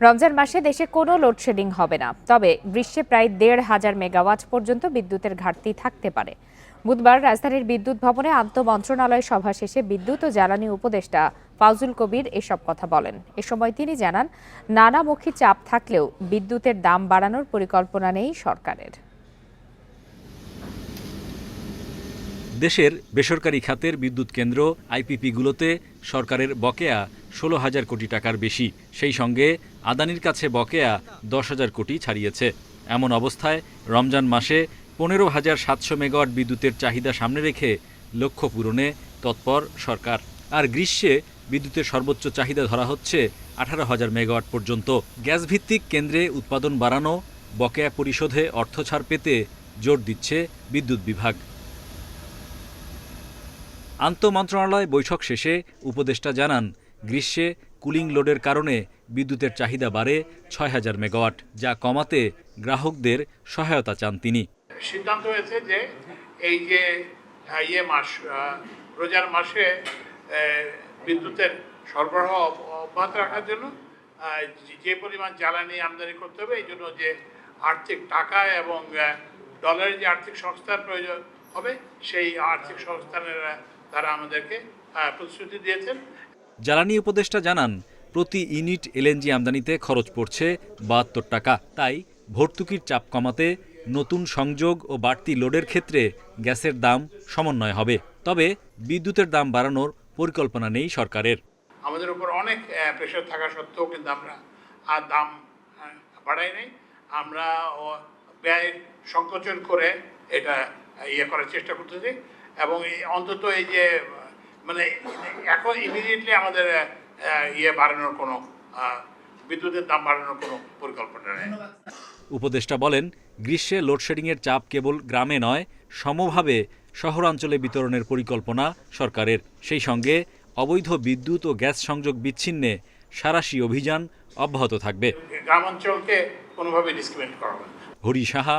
রমজান মাসে দেশে কোনো লোডশেডিং হবে না। তবে গ্রীষ্মে প্রায় দেড় হাজার মেগাওয়াট পর্যন্ত বিদ্যুতের ঘাটতি থাকতে পারে। বুধবার রাজধানীর বিদ্যুৎ ভবনে আন্তঃ মন্ত্রণালয় সভা শেষে বিদ্যুৎ ও জ্বালানি উপদেষ্টা ফাউজুল কবির এসব কথা বলেন। এ সময় তিনি জানান, নানামুখী চাপ থাকলেও বিদ্যুতের দাম বাড়ানোর পরিকল্পনা নেই সরকারের। দেশের বেসরকারি খাতের বিদ্যুৎ কেন্দ্র আইপিপিগুলোতে সরকারের বকেয়া ষোলো হাজার কোটি টাকার বেশি। সেই সঙ্গে আদানির কাছে বকেয়া দশ হাজার কোটি ছাড়িয়েছে। এমন অবস্থায় রমজান মাসে পনেরো হাজার সাতশো মেগাওয়াট বিদ্যুতের চাহিদা সামনে রেখে লক্ষ্য পূরণে তৎপর সরকার। আর গ্রীষ্মে বিদ্যুতের সর্বোচ্চ চাহিদা ধরা হচ্ছে আঠারো হাজার মেগাওয়াট পর্যন্ত। গ্যাসভিত্তিক কেন্দ্রে উৎপাদন বাড়ানো, বকেয়া পরিশোধে অর্থ ছাড় পেতে জোর দিচ্ছে বিদ্যুৎ বিভাগ। আন্তঃমন্ত্রণালয় বৈঠক শেষে উপদেষ্টা জানান, গ্রীষ্মে কুলিং লোডের কারণে বিদ্যুতের চাহিদা বাড়ে ছয় হাজার মেগাওয়াট, যা কমাতে গ্রাহকদের সহায়তা চান তিনি। সিদ্ধান্ত হয়েছে যে এই যে ইয়ে মাস রোজার মাসে বিদ্যুতের সরবরাহ অব্যাহত রাখার জন্য যে- পরিমাণ জ্বালানি আমদানি করতে হবে, এই জন্য যে আর্থিক টাকা এবং ডলারের যে আর্থিক সংস্থার প্রয়োজন হবে। সেই আর্থিক সংস্থানের তারা আমাদেরকে প্রতিশ্রুতি দিয়েছেন। জ্বালানি উপদেষ্টা জানান প্রতি ইউনিট এলএনজি আমদানিতে খরচ পড়ছে বাহাত্তর টাকা। তাই ভর্তুকির চাপ কমাতে নতুন সংযোগ ও বাড়তি লোডের ক্ষেত্রে গ্যাসের দাম সমন্বয় হবে। তবে বিদ্যুতের দাম বাড়ানোর পরিকল্পনা নেই সরকারের। আমাদের উপর অনেক প্রেশার থাকা সত্ত্বেও কিন্তু আমরা আর দাম বাড়াই নাই। আমরা ব্যয় সংকোচন করে এটা ইয়ে করার চেষ্টা করতেছি এবং অন্তত এই যে মানে এখন ইমিডিয়েটলি আমাদের ইয়ে বাড়ানোর কোনো বিদ্যুতের দাম বাড়ানোর কোনো পরিকল্পনা নেই। উপদেষ্টা বলেন গ্রীষ্মে লোডশেডিংয়ের চাপ কেবল গ্রামে নয় সমভাবে শহরাঞ্চলে বিতরণের পরিকল্পনা সরকারের। সেই সঙ্গে অবৈধ বিদ্যুৎ ও গ্যাস সংযোগ বিচ্ছিন্নে সারাশি অভিযান অব্যাহত থাকবে। গ্রামাঞ্চলকে কোনোভাবে ডিসক্রিমিনেট করা হবে হরি সাহা